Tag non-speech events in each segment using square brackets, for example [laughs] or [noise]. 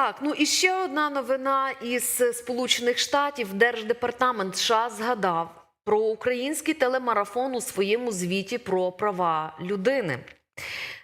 Так, ну і ще одна новина із Сполучених Штатів. Держдепартамент США згадав про український телемарафон у своєму звіті про права людини.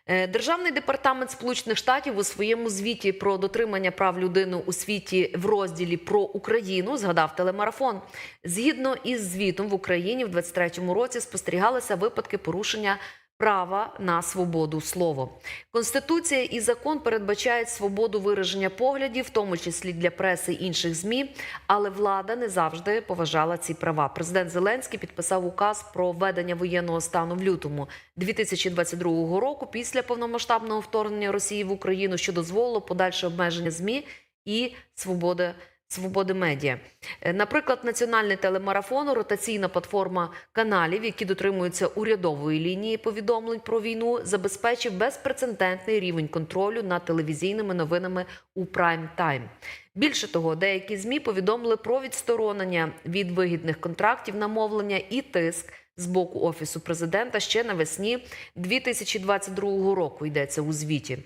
Е, Державний департамент Сполучених Штатів у своєму звіті про дотримання прав людини у світі в розділі про Україну згадав телемарафон. Згідно із звітом в Україні в 23-му році спостерігалися випадки порушення права на свободу слова. Конституція і закон передбачають свободу вираження поглядів, в тому числі для преси і інших змі, але влада не завжди поважала ці права. Президент Зеленський підписав указ про введення воєнного стану в лютому 2022 року після повномасштабного вторгнення Росії в Україну, що дозволило подальше обмеження змі і свободи. Свободи медіа, Е, наприклад, національний телемарафон, ротаційна платформа каналів, які дотримуються урядової лінії повідомлень про війну, забезпечив безпрецедентний рівень контролю над телевізійними новинами у прайм тайм. Більше того, деякі змі повідомили про відсторонення від вигідних контрактів на мовлення і тиск з боку офісу президента ще навесні 2022 року. Йдеться у звіті.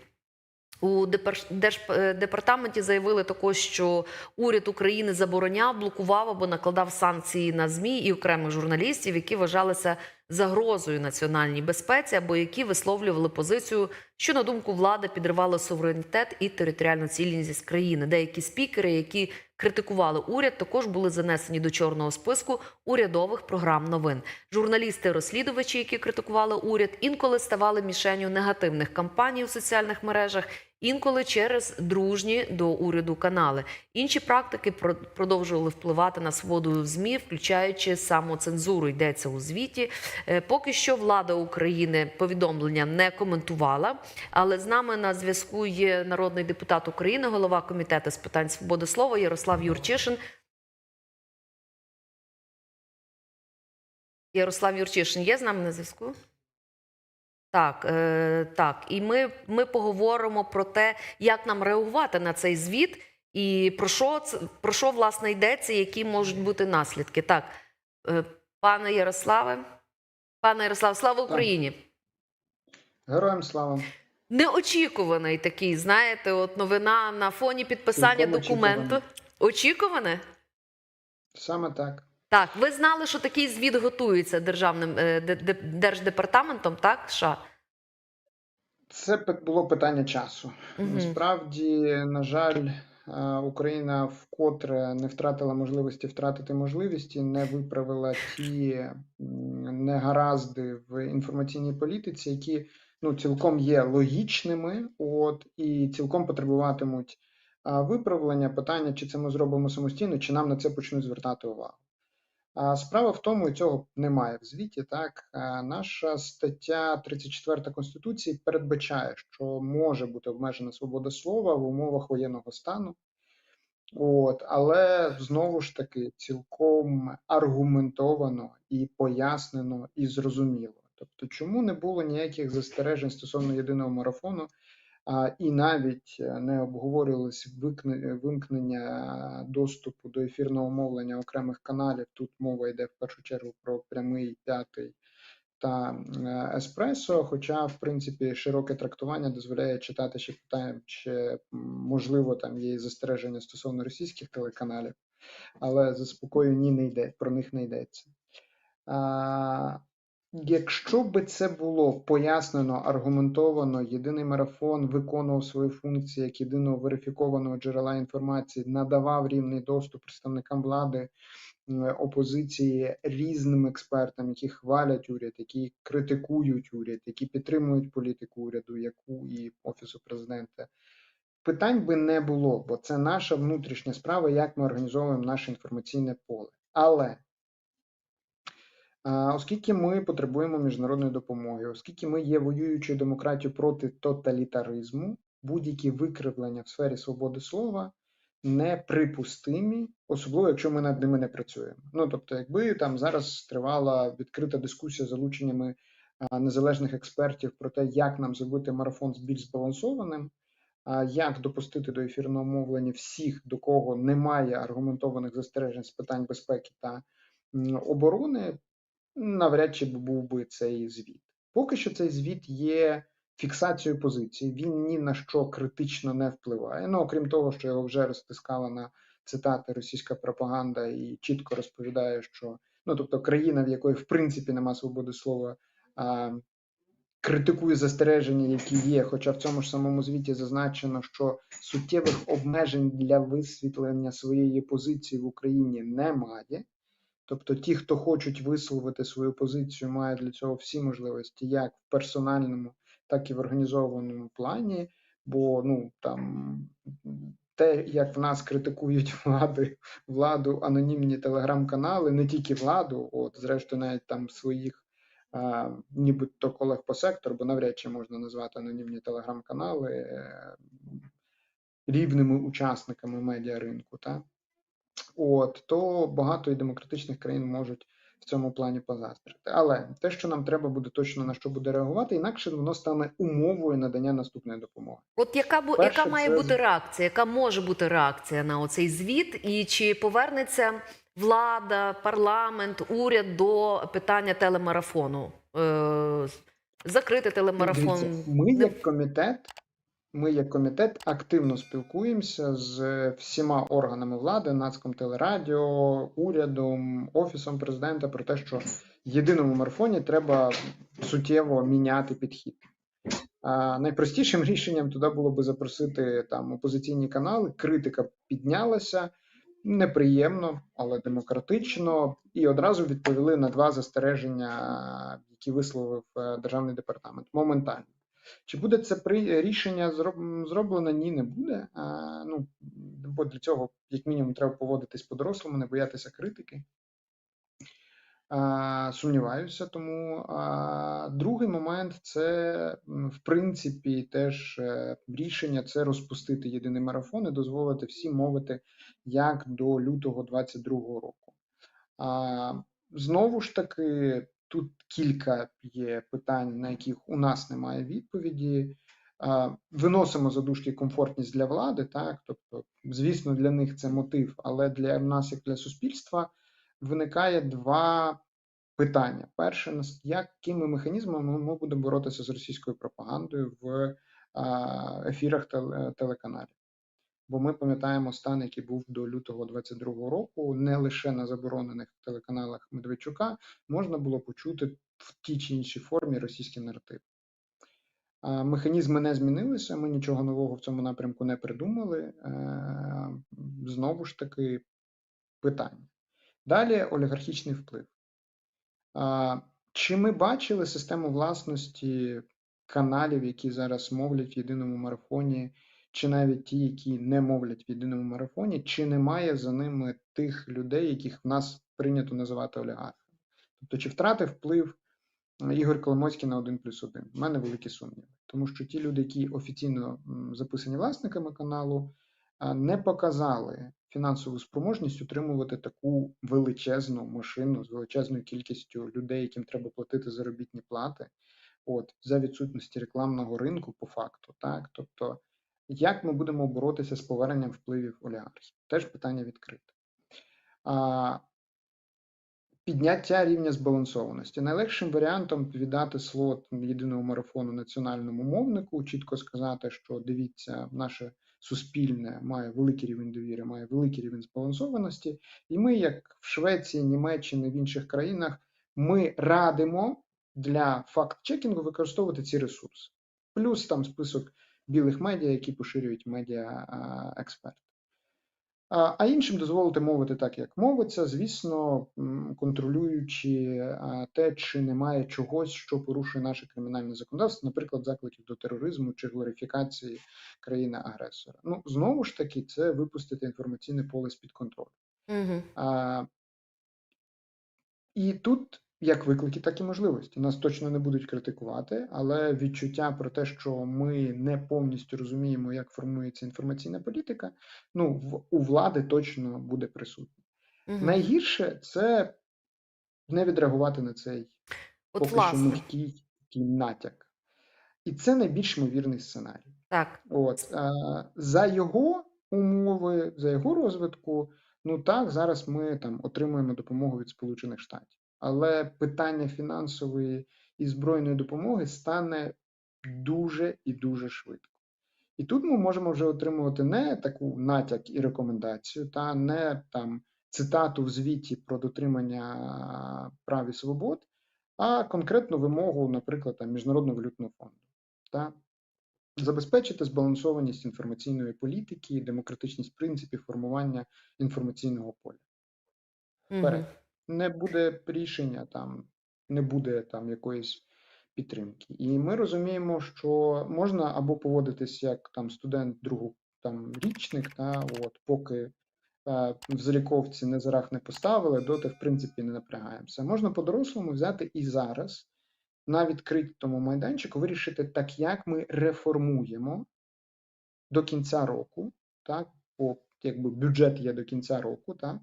У депар- Держдепартаменті заявили також, що уряд України забороняв, блокував або накладав санкції на змі і окремих журналістів, які вважалися загрозою національній безпеці, або які висловлювали позицію, що на думку влади підривали суверенітет і територіальну цілісність країни. Деякі спікери, які критикували уряд, також були занесені до чорного списку урядових програм новин. Журналісти-розслідувачі, які критикували уряд, інколи ставали мішенню негативних кампаній у соціальних мережах. Інколи через дружні до уряду канали. Інші практики про- продовжували впливати на свободу ЗМІ, включаючи самоцензуру. Йдеться у звіті. Е, Поки що влада України повідомлення не коментувала, але з нами на зв'язку є народний депутат України, голова комітету з питань свободи слова Ярослав Юрчишин. Ярослав Юрчишин є з нами на зв'язку? Так, е, так. І ми, ми поговоримо про те, як нам реагувати на цей звіт і про що, про що власне йдеться, які можуть бути наслідки. Так, е, пане Ярославе, пане Ярослав, слава Україні! Героям слава. Неочікуваний такий, знаєте, от новина на фоні підписання Цілком документу. Очікуване? Саме так. Так, ви знали, що такий звіт готується державним е, де- де- держдепартаментом, так? США? Це було питання часу. Мгм. Насправді, на жаль, е, Україна вкотре не втратила можливості втратити можливості, не виправила ті негаразди в інформаційній політиці, які ну, цілком є логічними, от і цілком потребуватимуть виправлення. Питання, чи це ми зробимо самостійно, чи нам на це почнуть звертати увагу. Справа в тому, і цього немає в звіті. Так наша стаття 34 Конституції передбачає, що може бути обмежена свобода слова в умовах воєнного стану. От, але знову ж таки цілком аргументовано і пояснено і зрозуміло. Тобто, чому не було ніяких застережень стосовно єдиного марафону, і навіть е, не обговорювалось вимкнення доступу до ефірного мовлення окремих каналів. Тут мова йде в першу чергу про прямий п'ятий та е, еспресо. Хоча, в принципі, широке трактування дозволяє читати ще питання, чи можливо там є застереження стосовно російських телеканалів, але заспокою ні, не йде, про них не йдеться. Якщо би це було пояснено, аргументовано, єдиний марафон виконував свої функції як єдиного верифікованого джерела інформації, надавав рівний доступ представникам влади, опозиції різним експертам, які хвалять уряд, які критикують уряд, які підтримують політику уряду, яку і офісу президента. Питань би не було, бо це наша внутрішня справа, як ми організовуємо наше інформаційне поле. Але Оскільки ми потребуємо міжнародної допомоги, оскільки ми є воюючою демократією проти тоталітаризму, будь-які викривлення в сфері свободи слова неприпустимі, особливо якщо ми над ними не працюємо. Ну тобто, якби там зараз тривала відкрита дискусія з залученнями незалежних експертів про те, як нам зробити марафон більш збалансованим, а, як допустити до ефірного мовлення всіх, до кого немає аргументованих застережень з питань безпеки та оборони, навряд чи був би цей звіт. Поки що цей звіт є фіксацією позиції. Він ні на що критично не впливає. Ну окрім того, що його вже розтискала на цитати російська пропаганда і чітко розповідає, що ну тобто країна, в якої в принципі нема свободи слова. А, Критикує застереження, які є, хоча в цьому ж самому звіті зазначено, що суттєвих обмежень для висвітлення своєї позиції в Україні немає. Тобто, ті, хто хочуть висловити свою позицію, мають для цього всі можливості, як в персональному, так і в організованому плані. Бо ну там те, як в нас критикують [laughs] влади, владу анонімні телеграм-канали, не тільки владу, от зрештою, навіть там своїх а, нібито колег по сектору, бо навряд чи можна назвати анонімні телеграм-канали е, рівними учасниками медіаринку, та от то багато і демократичних країн можуть в цьому плані позаздрити. Але те, що нам треба буде точно на що буде реагувати, інакше воно стане умовою надання наступної допомоги. От яка бу Перше, яка має це- бути реакція? Яка може бути реакція на оцей звіт? І чи повернеться влада, парламент, уряд до питання телемарафону? Е, закрити телемарафон? Дивіться, ми як комітет, ми як комітет активно спілкуємося з всіма органами влади, Нацком телерадіо, урядом, офісом президента про те, що єдиному марафоні треба суттєво міняти підхід. А, найпростішим [laughs] рішенням туди було би запросити там опозиційні канали. Критика піднялася неприємно, але демократично, і одразу відповіли на два застереження, які висловив е, державний департамент моментально. Чи буде це при рішення зроб- зроблено? Ні, не буде. А, ну бо для цього, як мінімум, треба поводитись по-дорослому, не боятися критики. А, сумніваюся, тому а, другий момент це в принципі теж е, рішення це розпустити єдиний марафон і дозволити всім мовити як до лютого 22-го року. А, знову ж таки, тут кілька є питань, на яких у нас немає відповіді. Виносимо задушки комфортність для влади, так тобто, звісно, для них це мотив, але для нас, як для суспільства, виникає два питання. Перше, якими механізмами ми будемо боротися з російською пропагандою в ефірах теле- телеканалів? Бо ми пам'ятаємо стан, який був до лютого 22-го року, не лише на заборонених телеканалах Медведчука можна було почути в тій чи іншій формі російський наратив. Механізми не змінилися, ми нічого нового в цьому напрямку не придумали. Е, Знову ж таки, питання. Далі олігархічний вплив. Чи ми бачили систему власності каналів, які зараз мовлять в єдиному марафоні, чи навіть ті, які не мовлять в єдиному марафоні, чи немає за ними тих людей, яких в нас прийнято називати олігархами? Тобто, чи втратив вплив е, Ігор Коломойський на 1 плюс 1? У мене великі сумніви. Тому що ті люди, які офіційно записані власниками каналу, не показали фінансову спроможність утримувати таку величезну машину з величезною кількістю людей, яким треба платити заробітні плати, от за відсутності рекламного ринку, по факту, так тобто, як ми будемо боротися з поверненням впливів олігархів? Теж питання відкрите. А, Підняття рівня збалансованості. Найлегшим варіантом віддати слот єдиного марафону національному мовнику, чітко сказати, що дивіться, наше суспільне має великий рівень довіри, має великий рівень збалансованості, і ми, як в Швеції, Німеччині, в інших країнах, ми радимо для факт-чекінгу використовувати ці ресурси. Плюс там список білих медіа, які поширюють медіа експерти. А іншим дозволити мовити так, як мовиться, звісно, контролюючи те, чи немає чогось, що порушує наше кримінальне законодавство, наприклад, закликів до тероризму чи глорифікації країни-агресора. Ну, знову ж таки, це випустити інформаційне поле з-під контролю. Угу. А, і тут як виклики, так і можливості. Нас точно не будуть критикувати, але відчуття про те, що ми не повністю розуміємо, як формується інформаційна політика, ну в у влади точно буде присутнє. Угу. Найгірше це не відреагувати на цей От поки що власне, такий натяк. І це найбільш ймовірний сценарій. так. От е, за його умови, за його розвитку, ну так, зараз ми там отримуємо допомогу від Сполучених Штатів. Але питання фінансової і збройної допомоги стане дуже і дуже швидко. І тут ми можемо вже отримувати не таку натяк і рекомендацію, та не там цитату в звіті про дотримання прав і свобод, а конкретну вимогу, наприклад, там, Міжнародного валютного фонду. Та? Забезпечити збалансованість інформаційної політики демократичність принципів формування інформаційного поля. Вперед. Не буде рішення там, не буде там якоїсь підтримки. І ми розуміємо, що можна або поводитись як там студент другу там річник, та от поки е, в заліковці не зарах не поставили, доти в принципі не напрягаємося. Можна по-дорослому взяти і зараз на відкритому майданчику вирішити так, як ми реформуємо до кінця року, так, бо якби бюджет є до кінця року, так.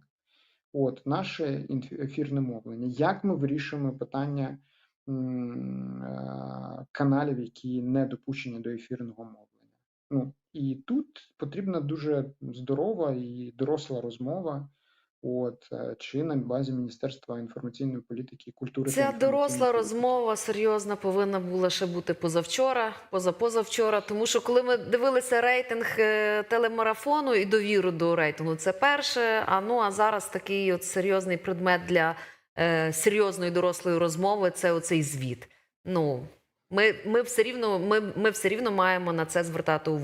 От наше ефірне мовлення. Як ми вирішуємо питання е, каналів, які не допущені до ефірного мовлення? Ну і тут потрібна дуже здорова і доросла розмова. От е, чи на базі Міністерства інформаційної політики і культури та Ця інформаційної доросла політики. розмова серйозна повинна була ще бути позавчора, позапозавчора. Тому що коли ми дивилися рейтинг е, телемарафону і довіру до рейтингу, це перше. А ну а зараз такий от серйозний предмет для е, серйозної дорослої розмови це оцей звіт. Ну ми, ми все рівно, ми, ми все рівно маємо на це звертати увагу.